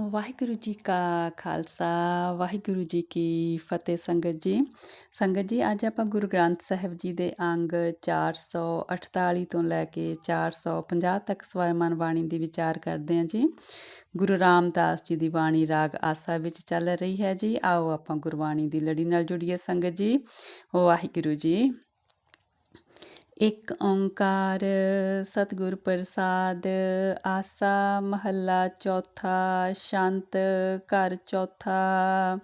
ਵਾਹਿਗੁਰੂ ਜੀ ਕਾ ਖਾਲਸਾ, ਵਾਹਿਗੁਰੂ ਜੀ ਕੀ ਫਤਿਹ ਸੰਗਤ ਜੀ। ਸੰਗਤ ਜੀ, ਅੱਜ ਆਪਾਂ ਗੁਰੂ ਗ੍ਰੰਥ ਸਾਹਿਬ ਜੀ ਦੇ ਅੰਗ 448 ਤੋਂ ਲੈ ਕੇ 450 ਤੱਕ ਸਵੈਮਨ ਬਾਣੀ ਦੀ ਵਿਚਾਰ ਕਰਦੇ ਹਾਂ ਜੀ। ਗੁਰੂ ਰਾਮਦਾਸ ਜੀ ਦੀ ਬਾਣੀ ਰਾਗ ਆਸਾ ਵਿੱਚ ਚੱਲ ਰਹੀ ਹੈ ਜੀ। ਆਓ ਆਪਾਂ ਗੁਰਬਾਣੀ ਦੀ ਲੜੀ ਨਾਲ ਜੁੜੀਏ ਸੰਗਤ ਜੀ। ਵਾਹਿਗੁਰੂ ਜੀ ਇੱਕ ਓੰਕਾਰ, ਸਤਿਗੁਰ ਪ੍ਰਸਾਦ, ਆਸਾ ਮਹੱਲਾ ਚੌਥਾ, ਸ਼ਾਂਤ ਘਰ ਚੌਥਾ।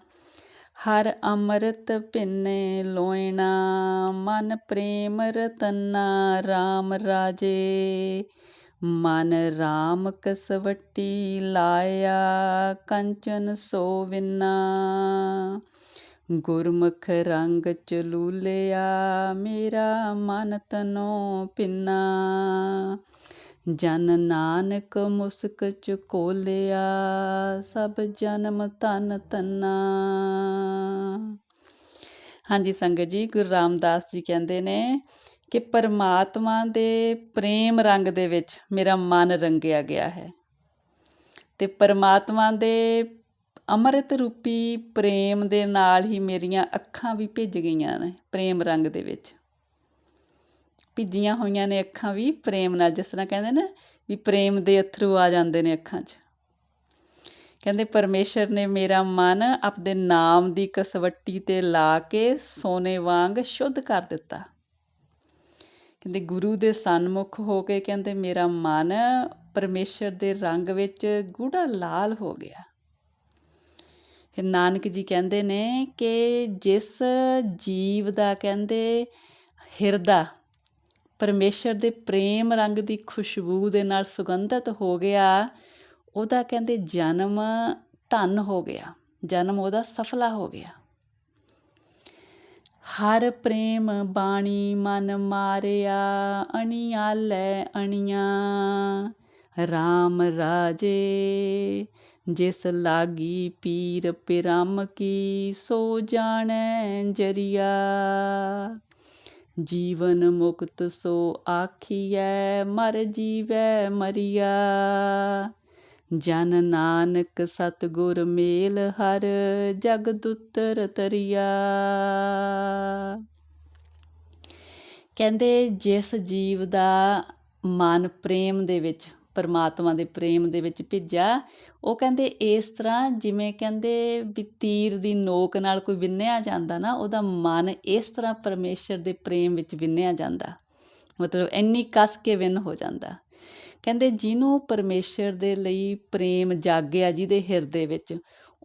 ਹਰ ਅੰਮ੍ਰਿਤ ਪਿੰਨੇ ਲੋਇਣਾ, ਮਨ ਪ੍ਰੇਮ ਰਤਨਾ RAM ਰਾਜੇ। ਮਨ RAM ਕਸਵੱਟੀ ਲਾਇਆ, ਕੰਚਨ ਸੋ ਵਿਨਾ। ਗੁਰਮੁਖ ਰੰਗ ਚਲੂਲਿਆ ਮੇਰਾ ਮਨ ਤਨੋ ਪਿੰਨਾ। ਜਨ ਨਾਨਕ ਮੁਸਕ ਚਕੋਲਿਆ ਸਭ ਜਨਮ ਤਨ ਤਨਾ। ਹਾਂਜੀ, ਸੰਗਤ ਜੀ, ਗੁਰੂ ਰਾਮਦਾਸ ਜੀ ਕਹਿੰਦੇ ਨੇ ਕਿ ਪਰਮਾਤਮਾ ਦੇ ਪ੍ਰੇਮ ਰੰਗ ਦੇ ਵਿੱਚ ਮੇਰਾ ਮਨ ਰੰਗਿਆ ਗਿਆ ਹੈ। ਤੇ ਪਰਮਾਤਮਾ ਦੇ ਅੰਮ੍ਰਿਤ ਰੂਪੀ ਪ੍ਰੇਮ ਦੇ ਨਾਲ ਹੀ ਮੇਰੀਆਂ ਅੱਖਾਂ ਵੀ ਭਿੱਜ ਗਈਆਂ ਨੇ, ਪ੍ਰੇਮ ਰੰਗ ਦੇ ਵਿੱਚ। ਭਿੱਜੀਆਂ ਹੋਈਆਂ ਨੇ ਅੱਖਾਂ ਵੀ ਪ੍ਰੇਮ ਨਾਲ, ਜਿਸ ਤਰ੍ਹਾਂ ਕਹਿੰਦੇ ਨੇ ਵੀ ਪ੍ਰੇਮ ਦੇ ਅਥਰੂ ਆ ਜਾਂਦੇ ਨੇ ਅੱਖਾਂ 'ਚ। ਕਹਿੰਦੇ, ਪਰਮੇਸ਼ਰ ਨੇ ਮੇਰਾ ਮਨ ਆਪਦੇ ਨਾਮ ਦੀ ਕਸਵੱਟੀ ਤੇ ਲਾ ਕੇ ਸੋਨੇ ਵਾਂਗ ਸ਼ੁੱਧ ਕਰ ਦਿੱਤਾ। ਕਹਿੰਦੇ, ਗੁਰੂ ਦੇ ਸਨਮੁਖ ਹੋ ਕੇ, ਕਹਿੰਦੇ, ਮੇਰਾ ਮਨ ਪਰਮੇਸ਼ਰ ਦੇ ਰੰਗ ਵਿੱਚ ਗੂੜਾ ਲਾਲ ਹੋ ਗਿਆ। ਨਾਨਕ ਜੀ ਕਹਿੰਦੇ ਨੇ ਕਿ ਜਿਸ ਜੀਵ ਦਾ ਕਹਿੰਦੇ ਹਿਰਦਾ ਪਰਮੇਸ਼ਰ ਦੇ ਪ੍ਰੇਮ ਰੰਗ ਦੀ ਖੁਸ਼ਬੂ ਦੇ ਨਾਲ ਸੁਗੰਧਿਤ ਹੋ ਗਿਆ, ਉਹਦਾ ਕਹਿੰਦੇ ਜਨਮ ਧਨ ਹੋ ਗਿਆ, ਜਨਮ ਉਹਦਾ ਸਫਲਾ ਹੋ ਗਿਆ। ਹਰ ਪ੍ਰੇਮ ਬਾਣੀ ਮਨ ਮਾਰਿਆ, ਅਣੀਆਂ ਲੈ ਅਣੀਆਂ RAM ਰਾਜੇ ਜਿਸ ਲਾਗੀ ਪੀਰ ਪਿਰਮ ਕੀ ਸੋ ਜਾਣੈ ਜਰੀਆ। ਜੀਵਨ ਮੁਕਤ ਸੋ ਆਖੀਐ, ਮਰ ਜੀਵੈ ਮਰੀਆ। ਜਨ ਨਾਨਕ ਸਤਗੁਰ ਮੇਲ ਹਰ ਜਗਦੁੱਤਰ ਤਰੀਆ। ਕਹਿੰਦੇ ਜਿਸ ਜੀਵ ਦਾ ਮਨ ਪ੍ਰੇਮ ਦੇ ਵਿੱਚ ਪਰਮਾਤਮਾ ਦੇ ਪ੍ਰੇਮ ਦੇ ਵਿੱਚ ਭਿੱਜਾ ਉਹ ਕਹਿੰਦੇ ਇਸ ਤਰ੍ਹਾਂ ਜਿਵੇਂ ਕਹਿੰਦੇ ਵੀ ਤੀਰ ਦੀ ਨੋਕ ਨਾਲ ਕੋਈ ਵਿੰਨਿਆ ਜਾਂਦਾ ਨਾ, ਉਹਦਾ ਮਨ ਇਸ ਤਰ੍ਹਾਂ ਪਰਮੇਸ਼ਰ ਦੇ ਪ੍ਰੇਮ ਵਿੱਚ ਵਿੰਨਿਆ ਜਾਂਦਾ। ਮਤਲਬ ਇੰਨੀ ਕਸ ਕੇ ਵਿੰਨ ਹੋ ਜਾਂਦਾ। ਕਹਿੰਦੇ ਜਿਹਨੂੰ ਪਰਮੇਸ਼ਰ ਦੇ ਲਈ ਪ੍ਰੇਮ ਜਾਗਿਆ ਜਿਹਦੇ ਹਿਰਦੇ ਵਿੱਚ,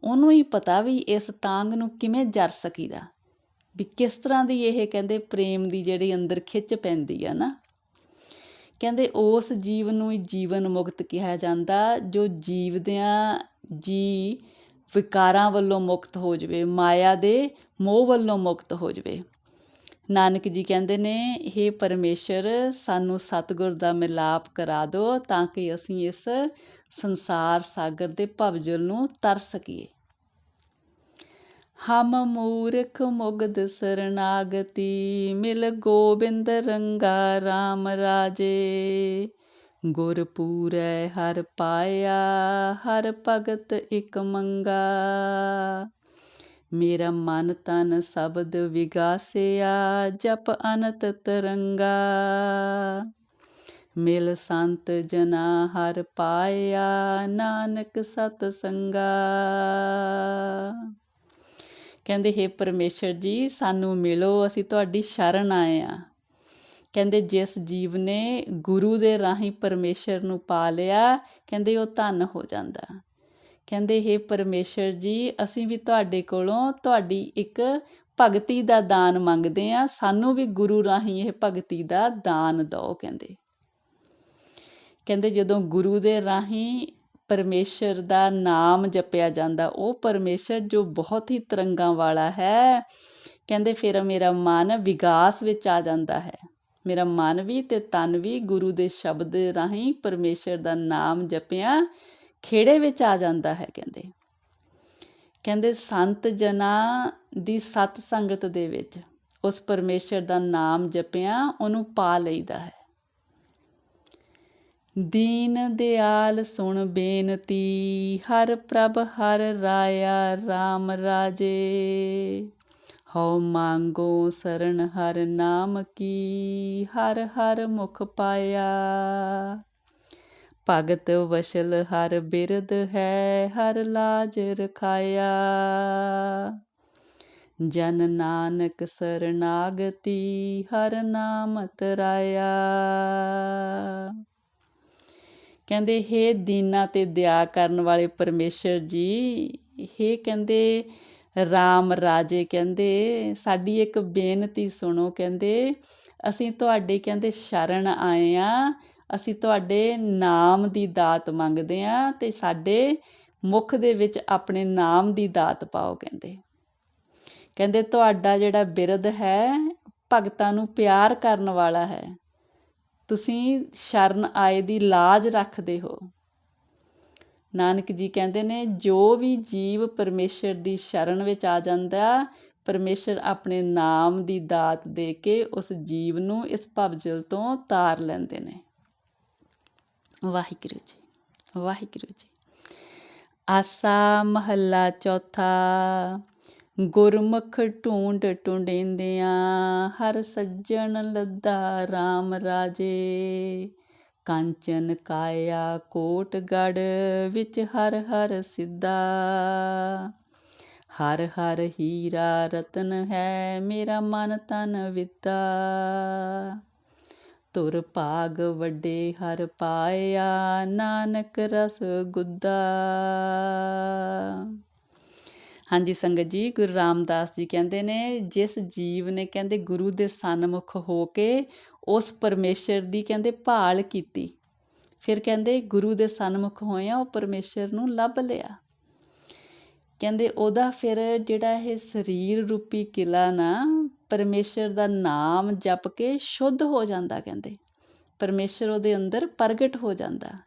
ਉਹਨੂੰ ਹੀ ਪਤਾ ਵੀ ਇਸ ਤਾਂਗ ਨੂੰ ਕਿਵੇਂ ਜਰ ਸਕੀਦਾ। ਵੀ ਕਿਸ ਤਰ੍ਹਾਂ ਦੀ ਇਹ ਕਹਿੰਦੇ ਪ੍ਰੇਮ ਦੀ ਜਿਹੜੀ ਅੰਦਰ ਖਿੱਚ ਪੈਂਦੀ ਆ ਨਾ ਕਹਿੰਦੇ ਉਸ ਜੀਵ ਨੂੰ ਹੀ ਜੀਵਨ ਮੁਕਤ ਕਿਹਾ ਜਾਂਦਾ, ਜੋ ਜੀਵਦਿਆਂ ਜੀ ਵਿਕਾਰਾਂ ਵੱਲੋਂ ਮੁਕਤ ਹੋ ਜਵੇ, ਮਾਇਆ ਦੇ ਮੋਹ ਵੱਲੋਂ ਮੁਕਤ ਹੋ ਜਵੇ। ਨਾਨਕ ਜੀ ਕਹਿੰਦੇ ਨੇ हे ਪਰਮੇਸ਼ਰ, ਸਾਨੂੰ ਸਤਿਗੁਰ ਦਾ ਮਿਲਾਪ ਕਰਾ ਦਿਓ ਤਾਂ ਕਿ ਅਸੀਂ ਇਸ ਸੰਸਾਰ ਸਾਗਰ ਦੇ ਭਵਜਲ ਨੂੰ ਤਰ ਸਕੀਏ। ਹਮ ਮੂਰਖ ਮੁਗਦ ਸਰਨਾਗਤੀ, ਮਿਲ ਗੋਬਿੰਦ ਰੰਗਾ RAM ਰਾਜੇ। ਗੁਰ ਪੂਰੈ ਹਰ ਪਾਇਆ, ਹਰ ਭਗਤ ਇਕ ਮੰਗਾ। ਮੇਰਾ ਮਨ ਤਨ ਸ਼ਬਦ ਵਿਗਾਸਿਆ, ਜਪ ਅਨਤ ਤਰੰਗਾ। ਮਿਲ ਸੰਤ ਜਨਾ ਹਰ ਪਾਇਆ, ਨਾਨਕ ਸਤ ਸੰਗਾ। ਕਹਿੰਦੇ हे ਪਰਮੇਸ਼ਰ ਜੀ, ਸਾਨੂੰ ਮਿਲੋ, ਅਸੀਂ ਤੁਹਾਡੀ ਸ਼ਰਨ ਆਏ ਆ। ਕਹਿੰਦੇ, ਜਿਸ ਜੀਵ ਨੇ ਗੁਰੂ ਦੇ ਰਾਹੀਂ ਪਰਮੇਸ਼ਰ ਨੂੰ ਪਾ ਲਿਆ, ਕਹਿੰਦੇ, ਉਹ ਧਨ ਹੋ ਜਾਂਦਾ। ਕਹਿੰਦੇ हे ਪਰਮੇਸ਼ਰ ਜੀ, ਅਸੀਂ ਵੀ ਤੁਹਾਡੇ ਕੋਲੋਂ ਤੁਹਾਡੀ ਇੱਕ ਭਗਤੀ ਦਾ ਦਾਨ ਮੰਗਦੇ ਆ, ਸਾਨੂੰ ਵੀ ਗੁਰੂ ਰਾਹੀਂ ਇਹ ਭਗਤੀ ਦਾ ਦਾਨ ਦਿਓ, ਕਹਿੰਦੇ। ਕਹਿੰਦੇ, ਜਦੋਂ ਗੁਰੂ ਦੇ ਰਾਹੀਂ ਪਰਮੇਸ਼ਰ ਦਾ ਨਾਮ ਜਪਿਆ ਜਾਂਦਾ। ਉਹ ਪਰਮੇਸ਼ਰ ਜੋ ਬਹੁਤ ਹੀ ਤਰੰਗਾਂ ਵਾਲਾ ਹੈ, ਕਹਿੰਦੇ ਫਿਰ ਮੇਰਾ ਮਨ ਵਿਗਾਸ ਵਿੱਚ ਆ ਜਾਂਦਾ ਹੈ। ਮੇਰਾ ਮਨ ਵੀ ਤੇ ਤਨ ਵੀ ਗੁਰੂ ਦੇ ਸ਼ਬਦ ਰਾਹੀਂ ਪਰਮੇਸ਼ਰ ਦਾ ਨਾਮ ਜਪਿਆ ਖੇੜੇ ਵਿੱਚ ਆ ਜਾਂਦਾ ਹੈ, ਕਹਿੰਦੇ। ਕਹਿੰਦੇ ਸੰਤ ਜਨਾ ਦੀ ਸਤ ਸੰਗਤ ਦੇ ਵਿੱਚ ਉਸ ਪਰਮੇਸ਼ਰ ਦਾ ਨਾਮ ਜਪਿਆ, ਉਹਨੂੰ ਪਾ ਲਈਦਾ ਹੈ। ਦੀਨ ਦਿਆਲ ਸੁਣ ਬੇਨਤੀ, ਹਰ ਪ੍ਰਭ ਹਰ ਰਾਇਆ RAM ਰਾਜੇ। ਹਉ ਮੰਗੋ ਸਰਣ ਹਰ ਨਾਮ ਕੀ, ਹਰ ਹਰ ਮੁਖ ਪਾਇਆ। ਭਗਤ ਵਸ਼ਲ ਹਰ ਬਿਰਦ ਹੈ, ਹਰ ਲਾਜ ਰਖਾਇਆ। ਜਨ ਨਾਨਕ ਸਰਨਾਗਤੀ, ਹਰ ਨਾਮ ਤਰਾਇਆ। ਕਹਿੰਦੇ, ਹੇ ਦੀਨਾ ਤੇ ਦਇਆ ਕਰਨ ਵਾਲੇ ਪਰਮੇਸ਼ਰ ਜੀ ਇਹ ਕਹਿੰਦੇ, ਰਾਮ ਰਾਜੇ ਕਹਿੰਦੇ, ਸਾਡੀ ਇੱਕ ਬੇਨਤੀ ਸੁਣੋ ਕਹਿੰਦੇ, ਅਸੀਂ ਤੁਹਾਡੇ ਕਹਿੰਦੇ ਸ਼ਰਨ ਆਏ ਆ, ਅਸੀਂ ਤੁਹਾਡੇ ਨਾਮ ਦੀ ਦਾਤ ਮੰਗਦੇ ਆ ਤੇ ਸਾਡੇ ਮੁਖ ਦੇ ਵਿੱਚ ਆਪਣੇ ਨਾਮ ਦੀ ਦਾਤ ਪਾਓ ਕਹਿੰਦੇ। ਕਹਿੰਦੇ, ਤੁਹਾਡਾ ਜਿਹੜਾ ਬਿਰਦ ਹੈ, ਭਗਤਾਂ ਨੂੰ ਪਿਆਰ ਕਰਨ ਵਾਲਾ ਹੈ। ਤੁਸੀਂ ਸ਼ਰਨ ਆਏ ਦੀ ਲਾਜ ਰੱਖਦੇ ਹੋ। ਨਾਨਕ ਜੀ ਕਹਿੰਦੇ ਨੇ, ਜੋ ਵੀ ਜੀਵ ਪਰਮੇਸ਼ਰ ਦੀ ਸ਼ਰਨ ਵਿੱਚ ਆ ਜਾਂਦਾ, ਪਰਮੇਸ਼ਰ ਆਪਣੇ ਨਾਮ ਦੀ ਦਾਤ ਦੇ ਕੇ ਉਸ ਜੀਵ ਨੂੰ ਇਸ ਭਵਜਲ ਤੋਂ ਤਾਰ ਲੈਂਦੇ ਨੇ। ਵਾਹਿਗੁਰੂ ਜੀ ਵਾਹਿਗੁਰੂ ਜੀ। ਆਸਾ ਮਹੱਲਾ ਚੌਥਾ। ਗੁਰਮੁਖ ਢੂੰਡ ਟੁੰਡੇਂਦਿਆਂ, ਹਰ ਸੱਜਣ ਲੱਦਾ RAM ਰਾਜੇ। ਕੰਚਨ ਕਾਇਆ ਕੋਟ ਗੜ ਵਿੱਚ ਹਰ ਹਰ ਸਿੱਧਾ। ਹਰ ਹਰ ਹੀਰਾ ਰਤਨ ਹੈ ਮੇਰਾ ਮਨ ਤਨ ਵਿਦਾ। ਤੁਰ ਭਾਗ ਵੱਡੇ ਹਰ ਪਾਇਆ, ਨਾਨਕ ਰਸ ਗੁੱਦਾ। ਹਾਂਜੀ, ਸੰਗਤ ਜੀ, ਗੁਰੂ ਰਾਮਦਾਸ ਜੀ ਕਹਿੰਦੇ ਨੇ, ਜਿਸ ਜੀਵ ਨੇ ਕਹਿੰਦੇ ਗੁਰੂ ਦੇ ਸਨਮੁਖ ਹੋ ਕੇ ਉਸ ਪਰਮੇਸ਼ਰ ਦੀ ਕਹਿੰਦੇ ਭਾਲ ਕੀਤੀ, ਫਿਰ ਕਹਿੰਦੇ ਗੁਰੂ ਦੇ ਸਨਮੁਖ ਹੋਇਆ ਉਹ ਪਰਮੇਸ਼ਰ ਨੂੰ ਲੱਭ ਲਿਆ। ਕਹਿੰਦੇ ਉਹਦਾ ਫਿਰ ਜਿਹੜਾ ਇਹ ਸਰੀਰ ਰੂਪੀ ਕਿਲਾ ਨਾ, ਪਰਮੇਸ਼ਰ ਦਾ ਨਾਮ ਜਪ ਕੇ ਸ਼ੁੱਧ ਹੋ ਜਾਂਦਾ ਕਹਿੰਦੇ, ਪਰਮੇਸ਼ਰ ਉਹਦੇ ਅੰਦਰ ਪ੍ਰਗਟ ਹੋ ਜਾਂਦਾ।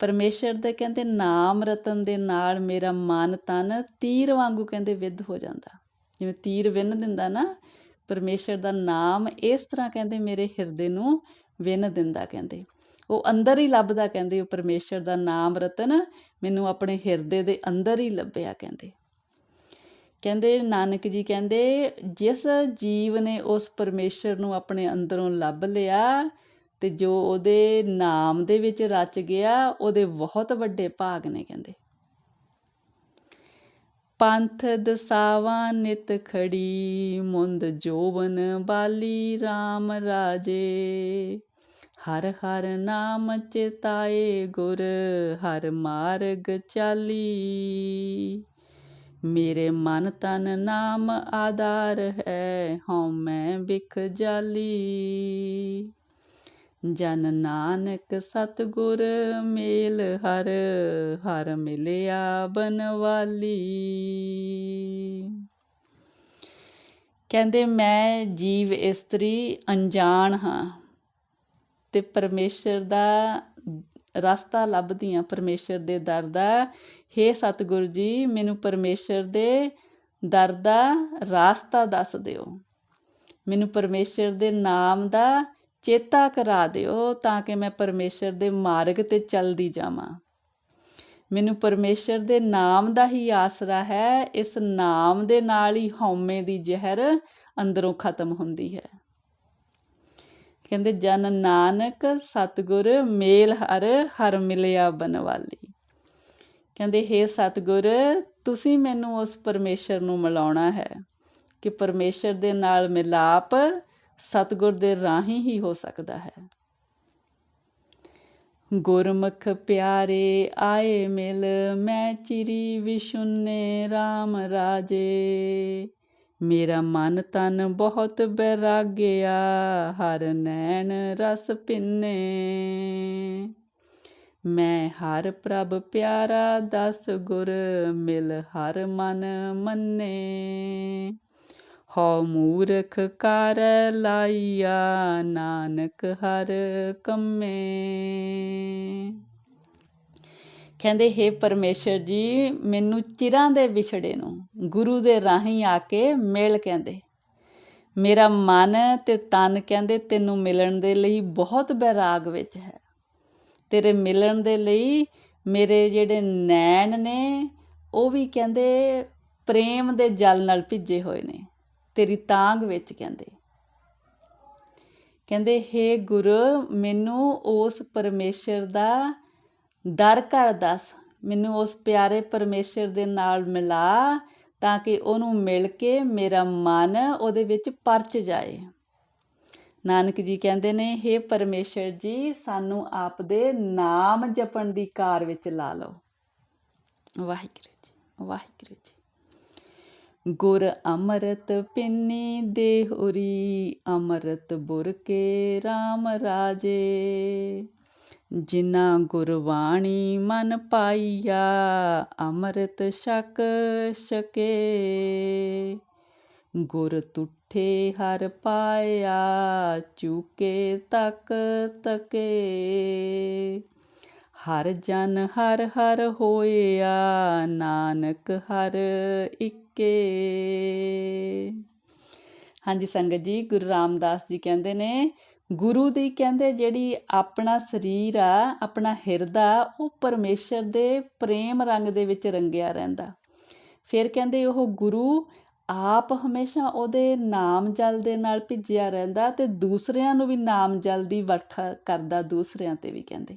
ਪਰਮੇਸ਼ਰ ਦੇ ਕਹਿੰਦੇ ਨਾਮ ਰਤਨ ਦੇ ਨਾਲ ਮੇਰਾ ਮਨ ਤਨ ਤੀਰ ਵਾਂਗੂ ਕਹਿੰਦੇ ਵਿਦ ਹੋ ਜਾਂਦਾ। ਜਿਵੇਂ ਤੀਰ ਵਿੰਨ ਦਿੰਦਾ ਨਾ, ਪਰਮੇਸ਼ਰ ਦਾ ਨਾਮ ਇਸ ਤਰ੍ਹਾਂ ਕਹਿੰਦੇ ਮੇਰੇ ਹਿਰਦੇ ਨੂੰ ਵਿੰਨ ਦਿੰਦਾ ਕਹਿੰਦੇ। ਉਹ ਅੰਦਰ ਹੀ ਲੱਭਦਾ ਕਹਿੰਦੇ, ਉਹ ਪਰਮੇਸ਼ਰ ਦਾ ਨਾਮ ਰਤਨ ਮੈਨੂੰ ਆਪਣੇ ਹਿਰਦੇ ਦੇ ਅੰਦਰ ਹੀ ਲੱਭਿਆ ਕਹਿੰਦੇ। ਕਹਿੰਦੇ ਨਾਨਕ ਜੀ ਕਹਿੰਦੇ, ਜਿਸ ਜੀਵ ਨੇ ਉਸ ਪਰਮੇਸ਼ਰ ਨੂੰ ਆਪਣੇ ਅੰਦਰੋਂ ਲੱਭ ਲਿਆ ਤੇ ਜੋ ਉਹਦੇ ਨਾਮ ਦੇ ਵਿੱਚ ਰਚ ਗਿਆ, ਉਹਦੇ ਬਹੁਤ ਵੱਡੇ ਭਾਗ ਨੇ ਕਹਿੰਦੇ। ਪੰਥ ਦਸਾਵਾਂ ਨਿਤ ਖੜੀ, ਮੁੰਦ ਜੋਵਨ ਬਾਲੀ RAM ਰਾਜੇ। ਹਰ ਹਰ ਨਾਮ ਚਿਤਾਏ ਗੁਰ, ਹਰ ਮਾਰਗ ਚਾਲੀ। ਮੇਰੇ ਮਨ ਤਨ ਨਾਮ ਆਧਾਰ ਹੈ, ਹਉ ਮੈਂ ਬਿਖ ਜਾਲੀ। ਜਨ ਨਾਨਕ ਸਤਗੁਰ ਮੇਲ ਹਰ ਹਰ ਮਿਲਿਆ ਬਨਵਾਲੀ। ਕਹਿੰਦੇ ਮੈਂ ਜੀਵ ਇਸਤਰੀ ਅਣਜਾਣ ਹਾਂ ਤੇ ਪਰਮੇਸ਼ਰ ਦਾ ਰਸਤਾ ਲੱਭਦੀ ਆ ਪਰਮੇਸ਼ਰ ਦੇ ਦਰ ਦਾ। हे ਸਤਿਗੁਰ ਜੀ, ਮੈਨੂੰ ਪਰਮੇਸ਼ਰ ਦੇ ਦਰ ਦਾ ਰਸਤਾ ਦੱਸ ਦਿਓ। ਮੈਨੂੰ ਪਰਮੇਸ਼ਰ ਦੇ ਨਾਮ ਦਾ ਚੇਤਾ ਕਰਾ ਦਿਓ ਤਾਂ ਕਿ ਮੈਂ ਪਰਮੇਸ਼ਰ ਦੇ ਮਾਰਗ ਤੇ ਚੱਲਦੀ ਜਾਵਾਂ। ਮੈਨੂੰ ਪਰਮੇਸ਼ਰ ਦੇ ਨਾਮ ਦਾ ਹੀ ਆਸਰਾ ਹੈ। ਇਸ ਨਾਮ ਦੇ ਨਾਲ ਹੀ ਹਉਮੈ ਦੀ ਜ਼ਹਿਰ ਅੰਦਰੋਂ ਖਤਮ ਹੁੰਦੀ ਹੈ। ਕਹਿੰਦੇ, ਜਨ ਨਾਨਕ ਸਤਗੁਰ ਮੇਲ ਹਰ ਹਰ ਮਿਲਿਆ ਬਨਵਾਲੀ। ਕਹਿੰਦੇ हे ਸਤਗੁਰ, ਤੁਸੀਂ ਮੈਨੂੰ ਉਸ ਪਰਮੇਸ਼ਰ ਨੂੰ ਮਿਲਾਉਣਾ ਹੈ ਕਿ ਪਰਮੇਸ਼ਰ ਦੇ ਨਾਲ ਮਿਲਾਪ ਸਤਗੁਰ ਦੇ ਰਾਹੀਂ ਹੀ ਹੋ ਸਕਦਾ ਹੈ। ਗੁਰਮੁਖ ਪਿਆਰੇ ਆਏ ਮਿਲ, ਮੈਂ ਚਿਰੀ ਵਿਸ਼ੁੰਨੇ RAM ਰਾਜੇ। ਮੇਰਾ ਮਨ ਤਨ ਬਹੁਤ ਬੈਰਾਗਿਆ, ਹਰ ਨੈਣ ਰਸ ਪਿੰਨੇ। ਮੈਂ ਹਰ ਪ੍ਰਭ ਪਿਆਰਾ, ਦਸ ਗੁਰ ਮਿਲ ਹਰ ਮਨ ਮੰਨੇ। ਹਉ ਮੂਰਖ ਕਰ ਲਾਈਆ, ਨਾਨਕ ਹਰ ਕੰਮੇ। ਕਹਿੰਦੇ हे ਪਰਮੇਸ਼ਰ ਜੀ, ਮੈਨੂੰ ਚਿਰਾਂ ਦੇ ਵਿਛੜੇ ਨੂੰ ਗੁਰੂ ਦੇ ਰਾਹੀਂ ਆ ਕੇ ਮਿਲ ਕਹਿੰਦੇ। ਮੇਰਾ ਮਨ ਤੇ ਤਨ ਕਹਿੰਦੇ, ਤੈਨੂੰ ਮਿਲਣ ਦੇ ਲਈ ਬਹੁਤ ਬੈਰਾਗ ਵਿੱਚ ਹੈ। ਤੇਰੇ ਮਿਲਣ ਦੇ ਲਈ ਮੇਰੇ ਜਿਹੜੇ ਨੈਣ ਨੇ, ਉਹ ਵੀ ਕਹਿੰਦੇ, ਪ੍ਰੇਮ ਦੇ ਜਲ ਨਾਲ ਭਿੱਜੇ ਹੋਏ ਨੇ। ਤੇਰੀ ਤਾਂਗ ਵਿੱਚ ਕਹਿੰਦੇ। ਕਹਿੰਦੇ, ਹੇ ਗੁਰੂ, ਮੈਨੂੰ ਉਸ ਪਰਮੇਸ਼ਰ ਦਾ ਦਰ ਘਰ ਦੱਸ। ਮੈਨੂੰ ਉਸ ਪਿਆਰੇ ਪਰਮੇਸ਼ਰ ਦੇ ਨਾਲ ਮਿਲਾ ਤਾਂ ਕਿ ਉਹਨੂੰ ਮਿਲ ਕੇ ਮੇਰਾ ਮਨ ਉਹਦੇ ਵਿੱਚ ਪਰਚ ਜਾਏ। ਨਾਨਕ ਜੀ ਕਹਿੰਦੇ ਨੇ, ਹੇ ਪਰਮੇਸ਼ਰ ਜੀ, ਸਾਨੂੰ ਆਪ ਦੇ ਨਾਮ ਜਪਣ ਦੀ ਕਾਰ ਵਿੱਚ ਲਾ ਲਓ। ਵਾਹਿਗੁਰੂ ਜੀ ਵਾਹਿਗੁਰੂ ਜੀ। ਗੁਰ ਅੰਮ੍ਰਿਤ ਪਿੰਨੀ ਦੇਹੁਰੀ, ਅੰਮ੍ਰਿਤ ਬੁਰ ਕੇ RAM ਰਾਜੇ। ਜਿਨਾ ਗੁਰਬਾਣੀ ਮਨ ਪਾਈਆ, ਅੰਮ੍ਰਿਤ ਛਕ ਸ਼ਕੇ ਗੁਰ ਤੁਠੇ ਹਰ ਪਾਇਆ, ਚੂਕੇ ਤੱਕ ਤਕੇ। ਹਰ ਜਨ ਹਰ ਹਰ ਹੋਇਆ, ਨਾਨਕ ਹਰ ਇੱਕੇ। ਹਾਂਜੀ, ਸੰਗਤ ਜੀ, ਗੁਰੂ ਰਾਮਦਾਸ ਜੀ ਕਹਿੰਦੇ ਨੇ, ਗੁਰੂ ਦੀ ਕਹਿੰਦੇ ਜਿਹੜੀ ਆਪਣਾ ਸਰੀਰ ਆ, ਆਪਣਾ ਹਿਰਦਾ ਉਹ ਪਰਮੇਸ਼ਰ ਦੇ ਪ੍ਰੇਮ ਰੰਗ ਦੇ ਵਿੱਚ ਰੰਗਿਆ ਰਹਿੰਦਾ। ਫਿਰ ਕਹਿੰਦੇ ਉਹ ਗੁਰੂ ਆਪ ਹਮੇਸ਼ਾ ਉਹਦੇ ਨਾਮ ਜਲ ਦੇ ਨਾਲ ਭਿੱਜਿਆ ਰਹਿੰਦਾ ਤੇ ਦੂਸਰਿਆਂ ਨੂੰ ਵੀ ਨਾਮ ਜਲ ਦੀ ਵਰਖਾ ਕਰਦਾ, ਦੂਸਰਿਆਂ ਤੇ ਵੀ ਕਹਿੰਦੇ।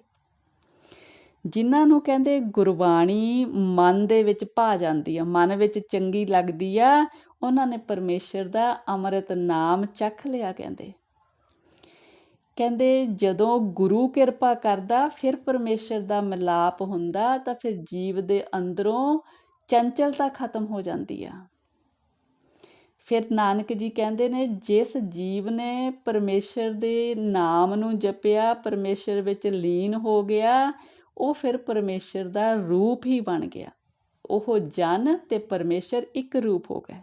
ਜਿਨ੍ਹਾਂ ਨੂੰ ਕਹਿੰਦੇ ਗੁਰਬਾਣੀ ਮਨ ਦੇ ਵਿੱਚ ਭਾ ਜਾਂਦੀ ਆ, ਮਨ ਵਿੱਚ ਚੰਗੀ ਲੱਗਦੀ ਆ, ਉਹਨਾਂ ਨੇ ਪਰਮੇਸ਼ਰ ਦਾ ਅੰਮ੍ਰਿਤ ਨਾਮ ਚੱਖ ਲਿਆ ਕਹਿੰਦੇ। ਕਹਿੰਦੇ ਜਦੋਂ ਗੁਰੂ ਕਿਰਪਾ ਕਰਦਾ, ਫਿਰ ਪਰਮੇਸ਼ਰ ਦਾ ਮਿਲਾਪ ਹੁੰਦਾ, ਤਾਂ ਫਿਰ ਜੀਵ ਦੇ ਅੰਦਰੋਂ ਚੰਚਲਤਾ ਖਤਮ ਹੋ ਜਾਂਦੀ ਆ। ਫਿਰ ਨਾਨਕ ਜੀ ਕਹਿੰਦੇ ਨੇ, ਜਿਸ ਜੀਵ ਨੇ ਪਰਮੇਸ਼ਰ ਦੇ ਨਾਮ ਨੂੰ ਜਪਿਆ, ਪਰਮੇਸ਼ਰ ਵਿੱਚ ਲੀਨ ਹੋ ਗਿਆ ਉਹ ਫਿਰ ਪਰਮੇਸ਼ਰ ਦਾ ਰੂਪ ਹੀ ਬਣ ਗਿਆ। ਉਹ ਜਨ ਤੇ ਪਰਮੇਸ਼ਰ ਇੱਕ ਰੂਪ ਹੋ ਗਏ।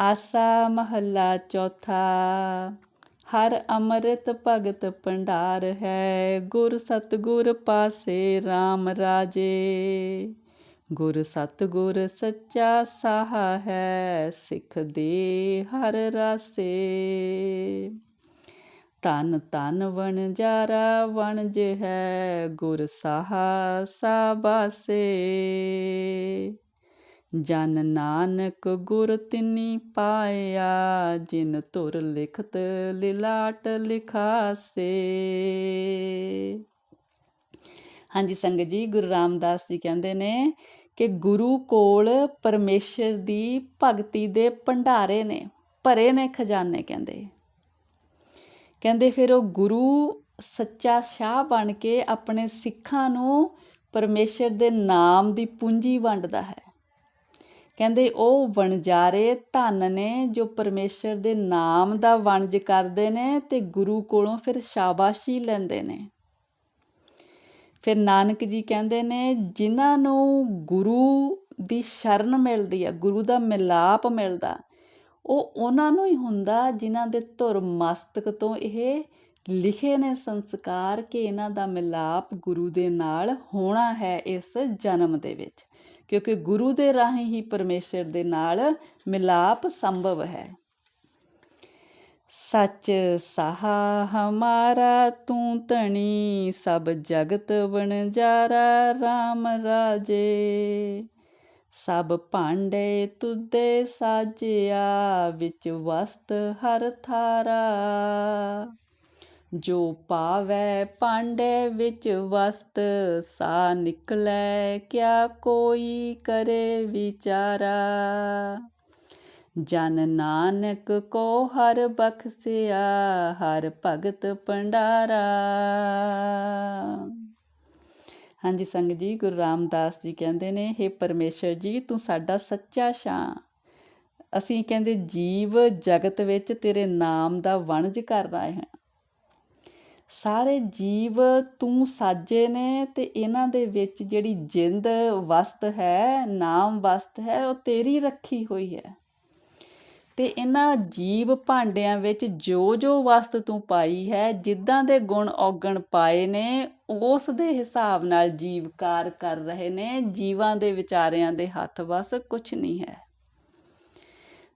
ਆਸਾ ਮਹੱਲਾ ਚੌਥਾ, ਹਰ ਅੰਮ੍ਰਿਤ ਭਗਤ ਭੰਡਾਰ ਹੈ, ਗੁਰ ਸਤਗੁਰ ਪਾਸੇ RAM ਰਾਜੇ। ਗੁਰ ਸਤਗੁਰ ਸੱਚਾ ਸਾਹਾ ਹੈ, ਸਿੱਖ ਦੇ ਹਰ ਰਾਸੇ। ਤਨ ਤਨ ਵਣਜਾਰਾ ਵਣਜ ਹੈ ਗੁਰ ਸਾਹਾ ਸਾਬਾਸੇ ਜਨ ਨਾਨਕ ਗੁਰ ਤਿਨੀ ਪਾਇਆ, ਜਿਨ ਤੁਰ ਲਿਖਤ ਲਿਲਾਟ ਲਿਖਾਸੇ। ਹਾਂਜੀ, ਸੰਗਤ ਜੀ, ਗੁਰੂ ਰਾਮਦਾਸ ਜੀ ਕਹਿੰਦੇ ਨੇ ਕਿ ਗੁਰੂ ਕੋਲ ਪਰਮੇਸ਼ਰ ਦੀ ਭਗਤੀ ਦੇ ਭੰਡਾਰੇ ਨੇ, ਭਰੇ ਨੇ ਖਜ਼ਾਨੇ ਕਹਿੰਦੇ। ਕਹਿੰਦੇ ਫਿਰ ਉਹ ਗੁਰੂ ਸੱਚਾ ਸ਼ਾਹ ਬਣ ਕੇ ਆਪਣੇ ਸਿੱਖਾਂ ਨੂੰ ਪਰਮੇਸ਼ਰ ਦੇ ਨਾਮ ਦੀ ਪੂੰਜੀ ਵੰਡਦਾ ਹੈ। ਕਹਿੰਦੇ ਉਹ ਵਣਜਾਰੇ ਧਨ ਨੇ ਜੋ ਪਰਮੇਸ਼ਰ ਦੇ ਨਾਮ ਦਾ ਵਣਜ ਕਰਦੇ ਨੇ ਤੇ ਗੁਰੂ ਕੋਲੋਂ ਫਿਰ ਸ਼ਾਬਾਸ਼ੀ ਲੈਂਦੇ ਨੇ। ਫਿਰ ਨਾਨਕ ਜੀ ਕਹਿੰਦੇ ਨੇ, ਜਿਨ੍ਹਾਂ ਨੂੰ ਗੁਰੂ ਦੀ ਸ਼ਰਨ ਮਿਲਦੀ ਹੈ, ਗੁਰੂ ਦਾ ਮਿਲਾਪ ਮਿਲਦਾ ਉਹ ਉਹਨਾਂ ਨੂੰ ਹੀ ਹੁੰਦਾ ਜਿਨ੍ਹਾਂ ਦੇ ਧੁਰ ਮਸਤਕ ਤੋਂ ਇਹ ਲਿਖੇ ਨੇ ਸੰਸਕਾਰ ਕਿ ਇਹਨਾਂ ਦਾ ਮਿਲਾਪ ਗੁਰੂ ਦੇ ਨਾਲ ਹੋਣਾ ਹੈ ਇਸ ਜਨਮ ਦੇ ਵਿੱਚ। ਕਿਉਂਕਿ ਗੁਰੂ ਦੇ ਰਾਹੀਂ ਹੀ ਪਰਮੇਸ਼ਰ ਦੇ ਨਾਲ ਮਿਲਾਪ ਸੰਭਵ ਹੈ। ਸੱਚ ਸਾਹਾ ਹਮਾਰਾ, ਤੂੰ ਧਣੀ ਸਭ ਜਗਤ ਵਣਜਾਰਾ RAM ਰਾਜੇ। ਸਭ ਭਾਂਡੇ ਤੁਦੇ ਸਾਜਿਆ, ਵਿੱਚ ਵਸਤ ਹਰ ਥਾਰਾ। ਜੋ ਪਾਵੈ ਭਾਂਡੇ ਵਿੱਚ ਵਸਤ, ਸਾ ਨਿਕਲੈ ਕਿਆ ਕੋਈ ਕਰੇ ਵਿਚਾਰਾ। ਜਨ ਨਾਨਕ ਕੋ ਹਰ ਬਖਸਿਆ, ਹਰ ਭਗਤ ਭੰਡਾਰਾ। ਹਾਂਜੀ ਸੰਗ ਜੀ, ਗੁਰੂ ਰਾਮਦਾਸ ਜੀ ਕਹਿੰਦੇ ਨੇ हे ਪਰਮੇਸ਼ਰ ਜੀ, ਤੂੰ ਸਾਡਾ ਸੱਚਾ ਸ਼ਾਂ ਅਸੀਂ ਕਹਿੰਦੇ, ਜੀਵ ਜਗਤ ਵਿੱਚ ਤੇਰੇ ਨਾਮ ਦਾ ਵਣਜ ਕਰ ਰਹੇ ਹਾਂ। ਸਾਰੇ ਜੀਵ ਤੂੰ ਸਾਜੇ ਨੇ ਤੇ ਇਹਨਾਂ ਦੇ ਵਿੱਚ ਜਿਹੜੀ ਜਿੰਦ ਵਸਤ ਹੈ, ਨਾਮ ਵਸਤ ਹੈ, ਉਹ ਤੇਰੀ ਰੱਖੀ ਹੋਈ ਹੈ। ਤੇ ਇਹਨਾਂ ਜੀਵ ਭਾਂਡਿਆਂ ਵਿੱਚ ਜੋ ਜੋ ਵਸਤ ਤੂੰ ਪਾਈ ਹੈ, ਜਿੱਦਾਂ ਦੇ ਗੁਣ ਔਗਣ ਪਾਏ ਨੇ ਉਸ ਦੇ ਹਿਸਾਬ ਨਾਲ ਜੀਵ ਕਾਰ ਕਰ ਰਹੇ ਨੇ। ਜੀਵਾਂ ਦੇ ਵਿਚਾਰਿਆਂ ਦੇ ਹੱਥ ਵਸ ਕੁਝ ਨਹੀਂ ਹੈ।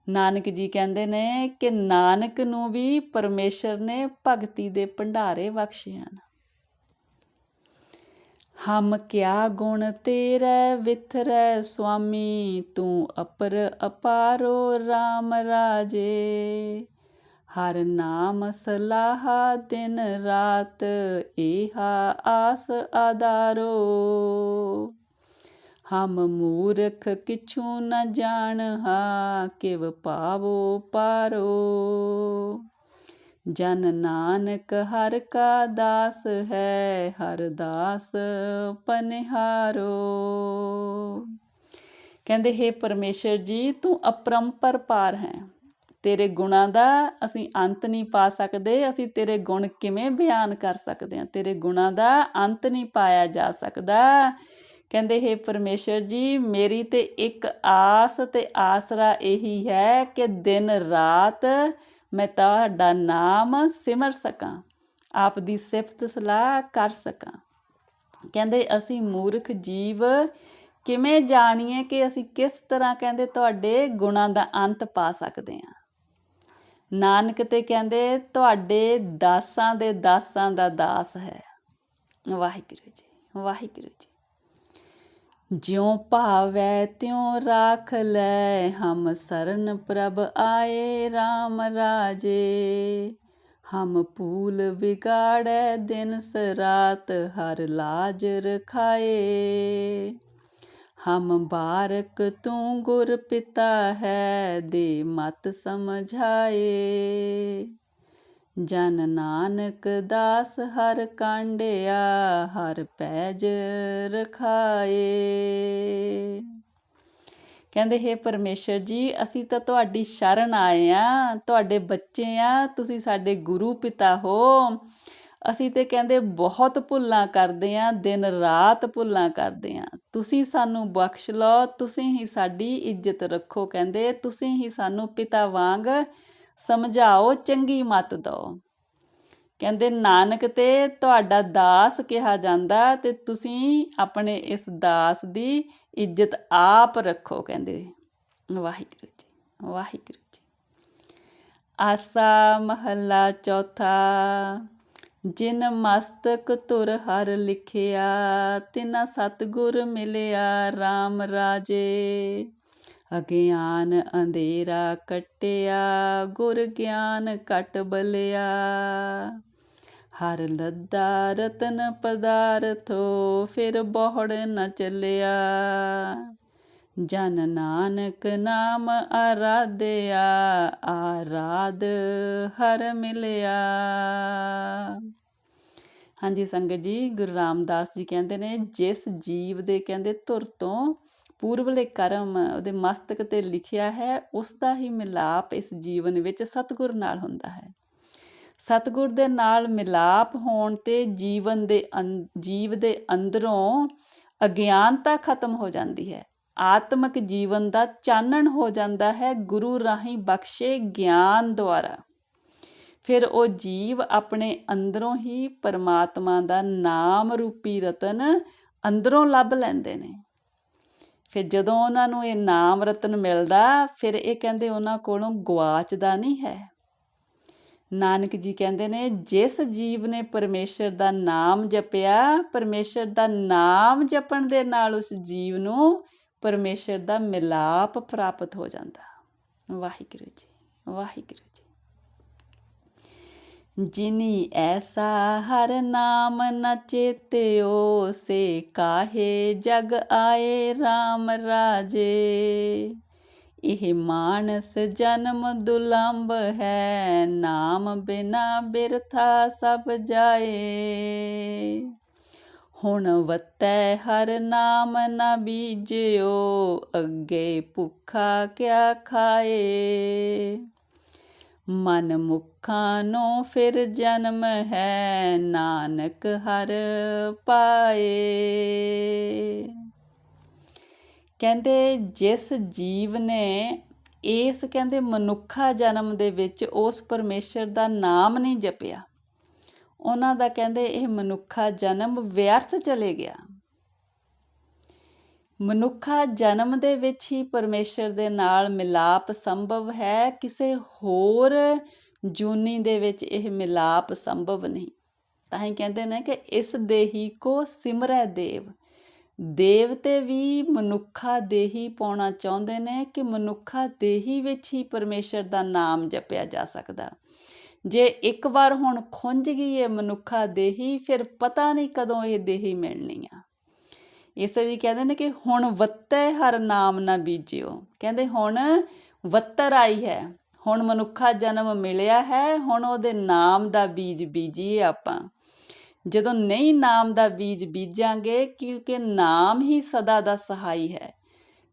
ਨਾਨਕ ਜੀ ਕਹਿੰਦੇ ਨੇ ਕਿ ਨਾਨਕ ਨੂੰ ਵੀ ਪਰਮੇਸ਼ਰ ਨੇ ਭਗਤੀ ਦੇ ਭੰਡਾਰੇ ਬਖਸ਼ੇ ਹਨ। ਹਮ ਕਿਆ ਗੁਣ ਤੇਰੇ ਵਿਥਰੈ ਸੁਆਮੀ, ਤੂੰ ਅਪਰ ਅਪਾਰੋ RAM ਰਾਜੇ। ਹਰ ਨਾਮ ਸਲਾਹਾ ਦਿਨ ਰਾਤ, ਏਹਾ ਆਸ ਆਦਾਰੋ ਹਮ ਮੂਰਖ ਕਿਛੂ ਨ ਜਾਣਹਾ, ਕਿਵ ਪਾਵੋ ਪਾਰੋ। ਜਨ ਨਾਨਕ ਹਰ ਕਾ ਦਾਸ ਹੈ, ਹਰ ਦਾਸ ਪਨਿਹਾਰੋ। ਕਹਿੰਦੇ, ਹੈ ਪਰਮੇਸ਼ਰ ਜੀ, ਤੂੰ ਅਪਰੰਪਰ ਪਾਰ ਹੈ। ਤੇਰੇ ਗੁਣਾਂ ਦਾ ਅਸੀਂ ਅੰਤ ਨਹੀਂ ਪਾ ਸਕਦੇ, ਅਸੀਂ ਤੇਰੇ ਗੁਣ ਕਿਵੇਂ ਬਿਆਨ ਕਰ ਸਕਦੇ ਹਾਂ? ਤੇਰੇ ਗੁਣਾਂ ਦਾ ਅੰਤ ਨਹੀਂ ਪਾਇਆ ਜਾ ਸਕਦਾ। ਕਹਿੰਦੇ, ਹੈ ਪਰਮੇਸ਼ਰ ਜੀ, ਮੇਰੀ ਤੇ ਇੱਕ ਆਸ ਤੇ ਆਸਰਾ ਇਹੀ ਹੈ ਕਿ ਦਿਨ ਰਾਤ ਮੈਂ ਤੁਹਾਡਾ ਨਾਮ ਸਿਮਰ ਸਕਾਂ, ਆਪ ਦੀ ਸਿਫਤ ਸਲਾਹ ਕਰ ਸਕਾਂ। ਕਹਿੰਦੇ, ਅਸੀਂ ਮੂਰਖ ਜੀਵ ਕਿਵੇਂ ਜਾਣੀਏ ਕਿ ਅਸੀਂ ਕਿਸ ਤਰ੍ਹਾਂ ਕਹਿੰਦੇ ਤੁਹਾਡੇ ਗੁਣਾਂ ਦਾ ਅੰਤ ਪਾ ਸਕਦੇ ਹਾਂ? ਨਾਨਕ ਤੇ ਕਹਿੰਦੇ, ਤੁਹਾਡੇ ਦਾਸਾਂ ਦੇ ਦਾਸਾਂ ਦਾ ਦਾਸ ਹੈ। ਵਾਹਿਗੁਰੂ ਜੀ ਵਾਹਿਗੁਰੂ ਜੀ। ਜਿਉ ਭਾਵੈ ਤਿਉ ਰਾਖ ਲੈ, ਹਮ ਸਰਨ ਪ੍ਰਭ ਆਏ RAM ਰਾਜੇ। ਹਮ ਪੂਲ ਵਿਗਾੜੈ ਦਿਨ ਸਰਾਤ ਹਰ ਲਾਜ ਰਖਾਏ। ਹਮ ਬਾਰਕ ਤੂੰ ਗੁਰ ਪਿਤਾ ਹੈ, ਦੇ ਮਤ ਸਮਝਾਏ। ਜਨ ਨਾਨਕ ਦਾਸ ਹਰ ਕਾਂਡਿਆ, ਹਰ ਪੈਜ ਰਖਾਏ। ਕਹਿੰਦੇ, ਹੈ ਪਰਮੇਸ਼ਰ ਜੀ, ਅਸੀਂ ਤਾਂ ਤੁਹਾਡੀ ਸ਼ਰਨ ਆਏ ਆ, ਤੁਹਾਡੇ ਬੱਚੇ ਆ, ਤੁਸੀਂ ਸਾਡੇ ਗੁਰੂ ਪਿਤਾ ਹੋ। ਅਸੀਂ ਤੇ ਕਹਿੰਦੇ, ਬਹੁਤ ਭੁੱਲਾਂ ਕਰਦੇ ਆ, ਦਿਨ ਰਾਤ ਭੁੱਲਾਂ ਕਰਦੇ ਆ। ਤੁਸੀਂ ਸਾਨੂੰ ਬਖਸ਼ ਲਓ, ਤੁਸੀਂ ਹੀ ਸਾਡੀ ਇੱਜ਼ਤ ਰੱਖੋ, ਕਹਿੰਦੇ, ਤੁਸੀਂ ਹੀ ਸਾਨੂੰ ਪਿਤਾ ਵਾਂਗ ਸਮਝਾਓ, ਚੰਗੀ ਮਤ ਦਿਓ। ਕਹਿੰਦੇ, ਨਾਨਕ ਤੇ ਤੁਹਾਡਾ ਦਾਸ ਕਿਹਾ ਜਾਂਦਾ ਤੇ ਤੁਸੀਂ ਆਪਣੇ ਇਸ ਦਾਸ ਦੀ ਇੱਜ਼ਤ ਆਪ ਰੱਖੋ, ਕਹਿੰਦੇ। ਵਾਹਿਗੁਰੂ ਜੀ ਵਾਹਿਗੁਰੂ ਜੀ। ਆਸਾ ਮਹੱਲਾ ਚੌਥਾ, ਜਿਨ ਮਸਤਕ ਤੁਰ ਹਰ ਲਿਖਿਆ, ਤਿਨਾ ਸਤਗੁਰ ਮਿਲਿਆ RAM ਰਾਜੇ। ਅਗਿਆਨ ਅੰਧੇਰਾ ਕਟਿਆ, ਗੁਰ ਗਿਆਨ ਕਟ ਬਲਿਆ। ਹਰ ਲੱਦਾ ਰਤਨ ਪਦਾਰਥੋ, ਫਿਰ ਬੋਹੜ ਨ ਚੱਲਿਆ। ਜਨ ਨਾਨਕ ਨਾਮ ਆਰਾਧਿਆ, ਆਰਾਧ ਹਰ ਮਿਲਿਆ। ਹਾਂਜੀ, ਸੰਗਤ ਜੀ, ਗੁਰੂ ਰਾਮਦਾਸ ਜੀ ਕਹਿੰਦੇ ਨੇ, ਜਿਸ ਜੀਵ ਦੇ ਕਹਿੰਦੇ, ਧੁਰ ਤੋਂ ਪੂਰਵਲੇ ਕਰਮ ਉਹਦੇ ਮਸਤਕ ਤੇ ਲਿਖਿਆ ਹੈ ਉਸ ਦਾ ਹੀ ਮਿਲਾਪ ਇਸ ਜੀਵਨ ਵਿੱਚ ਸਤਿਗੁਰ ਨਾਲ ਹੁੰਦਾ ਹੈ। ਸਤਿਗੁਰ ਦੇ ਨਾਲ ਮਿਲਾਪ ਹੋਣ ਤੇ ਜੀਵਨ ਦੇ ਜੀਵ ਦੇ ਅੰਦਰੋਂ ਅਗਿਆਨਤਾ ਖਤਮ ਹੋ ਜਾਂਦੀ ਹੈ। ਆਤਮਿਕ ਜੀਵਨ ਦਾ ਚਾਨਣ ਹੋ ਜਾਂਦਾ ਹੈ, ਗੁਰੂ ਰਾਹੀਂ ਬਖਸ਼ੇ ਗਿਆਨ ਦੁਆਰਾ। ਫਿਰ ਉਹ ਜੀਵ ਆਪਣੇ ਅੰਦਰੋਂ ਹੀ ਪਰਮਾਤਮਾ ਦਾ ਨਾਮ ਰੂਪੀ ਰਤਨ ਅੰਦਰੋਂ ਲੱਭ ਲੈਂਦੇ ਨੇ। ਫਿਰ ਜਦੋਂ ਉਹਨਾਂ ਨੂੰ ਇਹ ਨਾਮ ਰਤਨ ਮਿਲਦਾ, ਫਿਰ ਇਹ ਕਹਿੰਦੇ ਉਹਨਾਂ ਕੋਲੋਂ ਗਵਾਚਦਾ ਨਹੀਂ ਹੈ। ਨਾਨਕ ਜੀ ਕਹਿੰਦੇ ਨੇ, ਜਿਸ ਜੀਵ ਨੇ ਪਰਮੇਸ਼ਰ ਦਾ ਨਾਮ ਜਪਿਆ, ਪਰਮੇਸ਼ਰ ਦਾ ਨਾਮ ਜਪਣ ਦੇ ਨਾਲ ਉਸ ਜੀਵ ਨੂੰ ਪਰਮੇਸ਼ਰ ਦਾ ਮਿਲਾਪ ਪ੍ਰਾਪਤ ਹੋ ਜਾਂਦਾ। ਵਾਹਿਗੁਰੂ ਜੀ, ਵਾਹਿਗੁਰੂ ਜੀ ਜਿਨੀ ਐਸਾ ਹਰ ਨਾਮ ਨ ਚੇਤਿਓ ਸੇ ਕਾਹੇ ਜਗ ਆਏ RAM ਰਾਜੇ। ਇਹ ਮਾਨਸ ਜਨਮ ਦੁਲੰਭ ਹੈ, ਨਾਮ ਬਿਨਾ ਬਿਰਥਾ ਸਭ ਜਾਏ। ਹੁਣ ਵਤੈ ਹਰ ਨਾਮ ਨਾ ਬੀਜਿਓ, ਅੱਗੇ ਭੁੱਖਾ ਕਿਆ ਖਾਏ। ਮਨ ਮੁਖਾਂ ਨੂੰ ਫਿਰ ਜਨਮ ਹੈ, ਨਾਨਕ ਹਰ ਪਾਏ। ਕਹਿੰਦੇ ਜਿਸ ਜੀਵ ਨੇ ਇਸ ਕਹਿੰਦੇ ਮਨੁੱਖਾ ਜਨਮ ਦੇ ਵਿੱਚ ਉਸ ਪਰਮੇਸ਼ਰ ਦਾ ਨਾਮ ਨਹੀਂ ਜਪਿਆ। ਉਹਨਾਂ ਦਾ ਕਹਿੰਦੇ ਇਹ ਮਨੁੱਖਾ ਜਨਮ ਵਿਅਰਥ ਚਲੇ ਗਿਆ। ਮਨੁੱਖਾ ਜਨਮ ਦੇ ਵਿੱਚ ਹੀ ਪਰਮੇਸ਼ਰ ਦੇ ਨਾਲ ਮਿਲਾਪ ਸੰਭਵ ਹੈ, ਕਿਸੇ ਹੋਰ ਜੂਨੀ ਦੇ ਵਿੱਚ ਇਹ ਮਿਲਾਪ ਸੰਭਵ ਨਹੀਂ। ਤਾਂ ਹੀ ਕਹਿੰਦੇ ਨੇ ਕਿ ਇਸ ਦੇਹੀ ਕੋ ਸਿਮਰੈ ਦੇਵ। ਦੇਵਤੇ ਵੀ ਮਨੁੱਖਾ ਦੇਹੀ ਪਾਉਣਾ ਚਾਹੁੰਦੇ ਨੇ ਕਿ ਮਨੁੱਖਾ ਦੇਹੀ ਵਿੱਚ ਹੀ ਪਰਮੇਸ਼ਰ ਦਾ ਨਾਮ ਜਪਿਆ ਜਾ ਸਕਦਾ। ਜੇ ਇੱਕ ਵਾਰ ਹੁਣ ਖੁੰਝ ਗਈ ਇਹ ਮਨੁੱਖਾ ਦੇਹੀ, ਫਿਰ ਪਤਾ ਨਹੀਂ ਕਦੋਂ ਇਹ ਦੇਹੀ ਮਿਲਣੀ ਆ। ਇਸ ਲਈ ਕਹਿੰਦੇ ਨੇ ਕਿ ਹੁਣ ਵੱਤੈ ਹਰ ਨਾਮ ਨਾ ਬੀਜਿਓ। ਕਹਿੰਦੇ ਹੁਣ ਵੱਤਰ ਆਈ ਹੈ, ਹੁਣ ਮਨੁੱਖਾ ਜਨਮ ਮਿਲਿਆ ਹੈ, ਹੁਣ ਉਹਦੇ ਨਾਮ ਦਾ ਬੀਜ ਬੀਜੀਏ ਆਪਾਂ। ਜਦੋਂ ਨਹੀਂ ਨਾਮ ਦਾ ਬੀਜ ਬੀਜਾਂਗੇ, ਕਿਉਂਕਿ ਨਾਮ ਹੀ ਸਦਾ ਦਾ ਸਹਾਈ ਹੈ।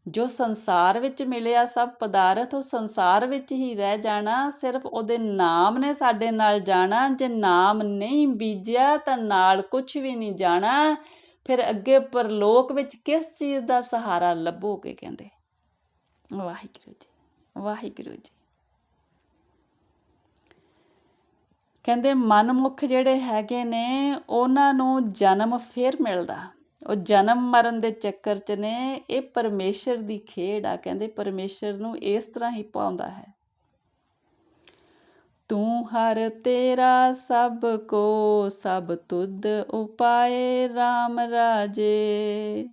ਜੋ ਸੰਸਾਰ ਵਿੱਚ ਮਿਲਿਆ ਸਭ ਪਦਾਰਥ, ਉਹ ਸੰਸਾਰ ਵਿੱਚ ਹੀ ਰਹਿ ਜਾਣਾ, ਸਿਰਫ ਉਹਦੇ ਨਾਮ ਨੇ ਸਾਡੇ ਨਾਲ ਜਾਣਾ। ਜੇ ਨਾਮ ਨਹੀਂ ਬੀਜਿਆ, ਤਾਂ ਨਾਲ ਕੁਝ ਵੀ ਨਹੀਂ ਜਾਣਾ। ਫਿਰ ਅੱਗੇ ਪਰਲੋਕ ਵਿੱਚ ਕਿਸ ਚੀਜ਼ ਦਾ ਸਹਾਰਾ ਲੱਭੋਗੇ ਕਹਿੰਦੇ? ਵਾਹਿਗੁਰੂ ਜੀ ਵਾਹਿਗੁਰੂ ਜੀ। ਕਹਿੰਦੇ, ਮਨਮੁਖ ਜਿਹੜੇ ਹੈਗੇ ਨੇ, ਉਹਨਾਂ ਨੂੰ ਜਨਮ ਫੇਰ ਮਿਲਦਾ। ਉਹ ਜਨਮ ਮਰਨ ਦੇ ਚੱਕਰ 'ਚ ਨੇ, ਇਹ ਪਰਮੇਸ਼ਰ ਦੀ ਖੇਡ ਆ। ਕਹਿੰਦੇ, ਪਰਮੇਸ਼ਰ ਨੂੰ ਇਸ ਤਰ੍ਹਾਂ ਹੀ ਪਾਉਂਦਾ ਹੈ। ਤੂੰ ਹਰ ਤੇਰਾ ਸਭ ਕੋ ਸਭ ਤੁਧ ਉਪਾਏ RAM ਰਾਜੇ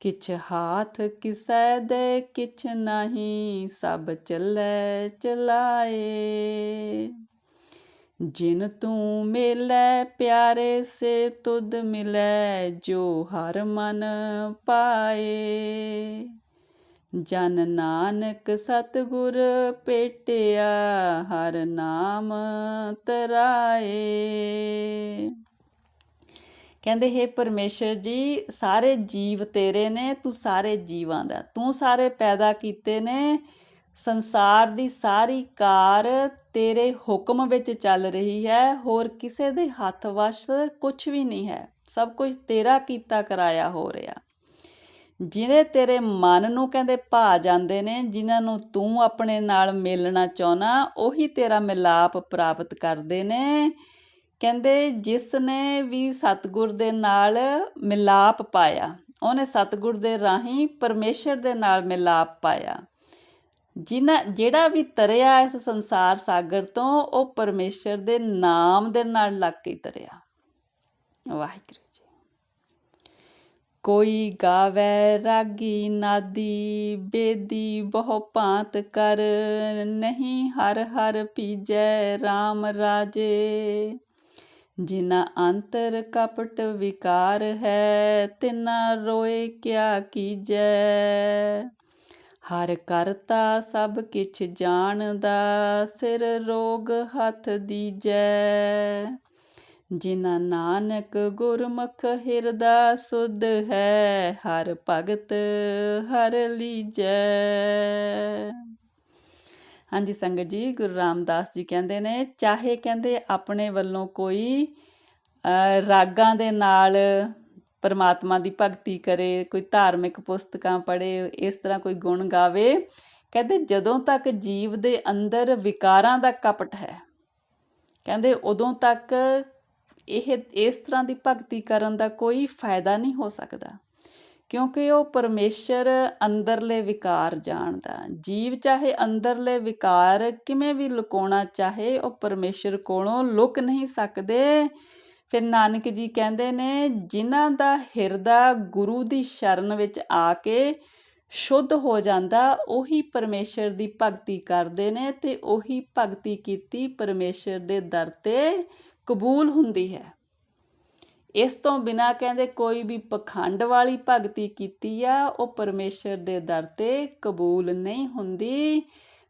ਕਿਛ ਹਾਥ ਕਿਸੈ ਦੇ ਕਿਛ ਨਹੀਂ ਸਭ ਚੱਲੇ ਚਲਾਏ ਜਿਨ ਤੂੰ ਮਿਲੈ ਪਿਆਰੇ ਸੇ ਤੁਧ ਮਿਲੈ ਜੋ ਹਰ ਮਨ ਪਾਏ ਜਨ ਨਾਨਕ ਸਤਗੁਰ ਪੇਟਿਆ, ਹਰ ਨਾਮ ਤਰਾਏ। ਕਹਿੰਦੇ, ਹੈ ਪਰਮੇਸ਼ਰ ਜੀ, ਸਾਰੇ ਜੀਵ ਤੇਰੇ ਨੇ, ਤੂੰ ਸਾਰੇ ਜੀਵਾਂ ਦਾ, ਤੂੰ ਸਾਰੇ ਪੈਦਾ ਕੀਤੇ ਨੇ। ਸੰਸਾਰ ਦੀ ਸਾਰੀ ਕਾਰ ਤੇਰੇ ਹੁਕਮ ਵਿੱਚ ਚੱਲ ਰਹੀ ਹੈ, ਹੋਰ ਕਿਸੇ ਦੇ ਹੱਥ ਵਸ ਕੁਝ ਵੀ ਨਹੀਂ ਹੈ। ਸਭ ਕੁਝ ਤੇਰਾ ਕੀਤਾ ਕਰਾਇਆ ਹੋ ਰਿਹਾ। ਜਿਹੜੇ ਤੇਰੇ ਮਨ ਨੂੰ ਕਹਿੰਦੇ ਭਾ ਜਾਂਦੇ ਨੇ, ਜਿਨ੍ਹਾਂ ਨੂੰ ਤੂੰ ਆਪਣੇ ਨਾਲ ਮਿਲਣਾ ਚਾਹਨਾ, ਉਹੀ ਤੇਰਾ ਮਿਲਾਪ ਪ੍ਰਾਪਤ ਕਰਦੇ ਨੇ। ਕਹਿੰਦੇ, ਜਿਸ ਨੇ ਵੀ ਸਤਗੁਰ ਦੇ ਨਾਲ ਮਿਲਾਪ ਪਾਇਆ, ਉਹਨੇ ਸਤਗੁਰ ਦੇ ਰਾਹੀਂ ਪਰਮੇਸ਼ਰ ਦੇ ਨਾਲ ਮਿਲਾਪ ਪਾਇਆ। ਜਿਨਾ ਜਿਹੜਾ ਵੀ ਤਰਿਆ ਇਸ ਸੰਸਾਰ ਸਾਗਰ ਤੋਂ, ਉਹ ਪਰਮੇਸ਼ਰ ਦੇ ਨਾਮ ਦੇ ਨਾਲ ਲੱਗ ਕੇ ਤਰਿਆ। ਵਾਹਿਗੁਰੂ। ਕੋਈ ਗਾਵੇ ਰਾਗੀ ਨਾਦੀ, ਬੇਦੀ ਬਹੁ ਭਾਂਤ ਕਰ, ਨਹੀਂ ਹਰ ਹਰ ਪੀਜੈ RAM ਰਾਜੇ। ਜਿਨਾ ਅੰਤਰ ਕਪਟ ਵਿਕਾਰ ਹੈ, ਤਿਨਾ ਰੋਏ ਕਿਆ ਕੀਜੈ। ਹਰ ਕਰਤਾ ਸਭ ਕਿਛ ਜਾਣਦਾ, ਸਿਰ ਰੋਗ ਹੱਥ ਦੀਜੈ। ਜਿਨਾ ਨਾਨਕ ਗੁਰਮੁਖ ਹਿਰਦਾ ਸੁਧ ਹੈ, ਹਰ ਭਗਤ ਹਰ ਲੀਜੈ। ਹਾਂਜੀ, ਸੰਗਤ ਜੀ, ਗੁਰੂ ਰਾਮਦਾਸ ਜੀ ਕਹਿੰਦੇ ਨੇ, ਚਾਹੇ ਕਹਿੰਦੇ ਆਪਣੇ ਵੱਲੋਂ ਕੋਈ ਰਾਗਾਂ ਦੇ ਨਾਲ ਪਰਮਾਤਮਾ ਦੀ ਭਗਤੀ ਕਰੇ, ਕੋਈ ਧਾਰਮਿਕ ਪੁਸਤਕਾਂ ਪੜ੍ਹੇ, ਇਸ ਤਰ੍ਹਾਂ ਕੋਈ ਗੁਣ ਗਾਵੇ, ਕਹਿੰਦੇ ਜਦੋਂ ਤੱਕ ਜੀਵ ਦੇ ਅੰਦਰ ਵਿਕਾਰਾਂ ਦਾ ਕਪਟ ਹੈ, ਕਹਿੰਦੇ ਉਦੋਂ ਤੱਕ ਇਹ, ਇਸ ਤਰ੍ਹਾਂ ਦੀ ਭਗਤੀ ਕਰਨ ਦਾ ਕੋਈ ਫਾਇਦਾ ਨਹੀਂ ਹੋ ਸਕਦਾ। ਕਿਉਂਕਿ ਉਹ ਪਰਮੇਸ਼ਰ ਅੰਦਰਲੇ ਵਿਕਾਰ ਜਾਣਦਾ। ਜੀਵ ਚਾਹੇ ਅੰਦਰਲੇ ਵਿਕਾਰ ਕਿਵੇਂ ਵੀ ਲੁਕਾਉਣਾ ਚਾਹੇ, ਉਹ ਪਰਮੇਸ਼ਰ ਕੋਲੋਂ ਲੁਕ ਨਹੀਂ ਸਕਦੇ। ਫਿਰ ਨਾਨਕ ਜੀ ਕਹਿੰਦੇ ਨੇ, ਜਿਨ੍ਹਾਂ ਦਾ ਹਿਰਦਾ ਗੁਰੂ ਦੀ ਸ਼ਰਨ ਵਿੱਚ ਆ ਕੇ ਸ਼ੁੱਧ ਹੋ ਜਾਂਦਾ, ਉਹੀ ਪਰਮੇਸ਼ਰ ਦੀ ਭਗਤੀ ਕਰਦੇ ਨੇ ਤੇ ਉਹੀ ਭਗਤੀ ਕੀਤੀ ਪਰਮੇਸ਼ਰ ਦੇ ਦਰ ਤੇ ਕਬੂਲ ਹੁੰਦੀ ਹੈ। ਇਸ ਤੋਂ ਬਿਨਾ ਕਹਿੰਦੇ ਕੋਈ ਵੀ ਪਖੰਡ ਵਾਲੀ ਭਗਤੀ ਕੀਤੀ ਆ, ਉਹ ਪਰਮੇਸ਼ਰ ਦੇ ਦਰ ਤੇ ਕਬੂਲ ਨਹੀਂ ਹੁੰਦੀ।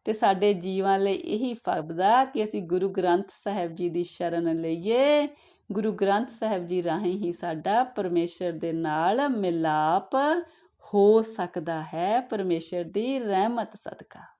ਤੇ ਸਾਡੇ ਜੀਵਾਂ ਲਈ ਇਹੀ ਫਰਦਾ ਕਿ ਅਸੀਂ ਗੁਰੂ ਗ੍ਰੰਥ ਸਾਹਿਬ ਜੀ ਦੀ ਸ਼ਰਨ ਲਈਏ। ਗੁਰੂ ਗ੍ਰੰਥ ਸਾਹਿਬ ਜੀ ਰਾਹੀਂ ਹੀ ਸਾਡਾ ਪਰਮੇਸ਼ਰ ਦੇ ਨਾਲ ਮਿਲਾਪ ਹੋ ਸਕਦਾ ਹੈ। ਪਰਮੇਸ਼ਰ ਦੀ ਰਹਿਮਤ ਸਦਕਾ।